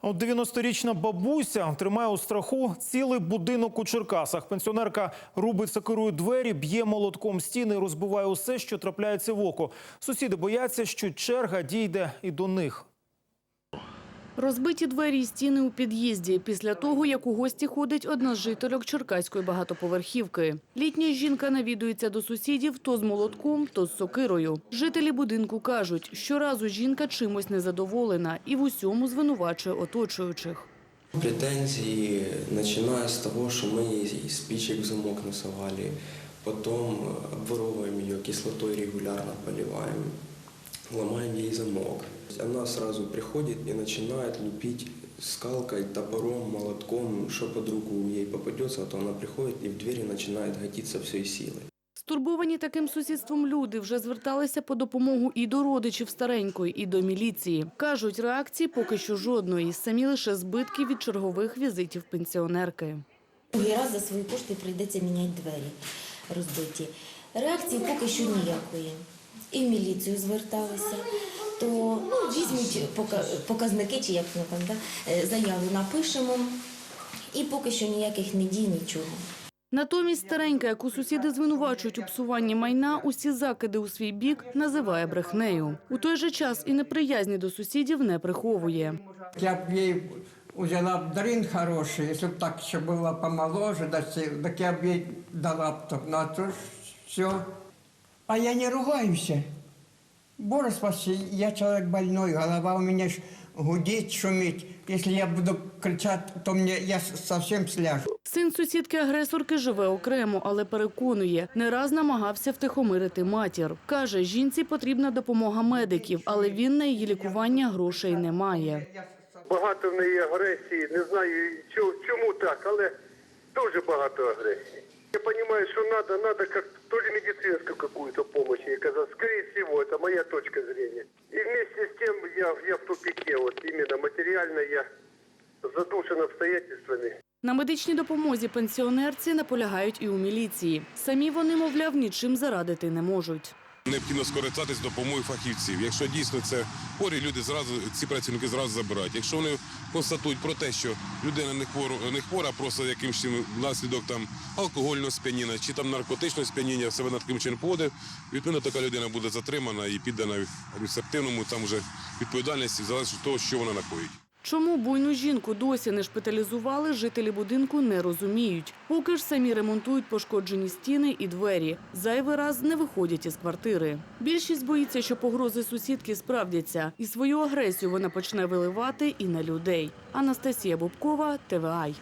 А От 90-річна бабуся тримає у страху цілий будинок у Черкасах. Пенсіонерка рубить сокирою двері, б'є молотком стіни, розбиває усе, що трапляється в око. Сусіди бояться, що черга дійде і до них. Розбиті двері і стіни у під'їзді після того, як у гості ходить одна з жительок черкаської багатоповерхівки. Літня жінка навідується до сусідів то з молотком, то з сокирою. Жителі будинку кажуть, щоразу жінка чимось незадоволена і в усьому звинувачує оточуючих. Претензии, начиная с того, что мы ей спичек в замок насовали, потом обворовываем ее кислотой регулярно поливаем, ломаем ей замок. Она сразу приходит и начинает лупить скалкой, топором, молотком, что под руку ей попадется, а то она приходит и в двери начинает гатиться всей силой. Стурбовані таким сусідством люди вже зверталися по допомогу і до родичів старенької, і до міліції. Кажуть, реакції поки що жодної, самі лише збитки від чергових візитів пенсіонерки. Другий раз за свої кошти прийдеться міняти двері розбиті. Реакції поки що ніякої. І в міліцію зверталися, то ну, візьмуть показники, чи як воно там, да? е, заяву напишемо, і поки що ніяких не дій, нічого. Натомість старенька, яку сусіди звинувачують у псуванні майна, усі закиди у свій бік називає брехнею. У той же час і неприязні до сусідів не приховує. Я б їй взяла б дрін хороший, якщо б так ще була помоложе, так я б їй дала б то. Ну, а то ж все. А я не ругаюся. Боже спаси, я человек больной, голова у меня ж гудит, шумит. Если я буду кричать, то мне я совсем сляжу. Син сусідки-агресорки живе окремо, але переконує, не раз намагався втихомирити матір. Каже, жінці потрібна допомога медиків, але він на її лікування грошей не має. Багато в неї агресії, не знаю чому так, але дуже багато агресії. Я понимаю, що надо, надо как то ли медицинскую какую-то помощь ей оказать. Скорее всего, это моя точка зрения. И вместе с тем я, я в тупике, вот именно материально я задушен обстоятельствами. На медичній допомозі пенсіонерці наполягають і у міліції. Самі вони, мовляв, нічим зарадити не можуть. Необхідно скористатись допомогою фахівців. Якщо дійсно це хворі, люди зразу ці працівники зразу забирають. Якщо вони констатують про те, що людина не хвора, не хвора, просто якимось чином внаслідок там алкогольного сп'яніння чи там наркотичного сп'яніння себе над таким чином поводив, відповідно така людина буде затримана і піддана адміністративному там вже відповідальності залежно від того, що вона накоїть. Чому буйну жінку досі не шпиталізували, жителі будинку не розуміють. Поки ж самі ремонтують пошкоджені стіни і двері. Зайвий раз не виходять із квартири. Більшість боїться, що погрози сусідки справдяться, і свою агресію вона почне виливати і на людей. Анастасія Бубкова, ТВАЙ.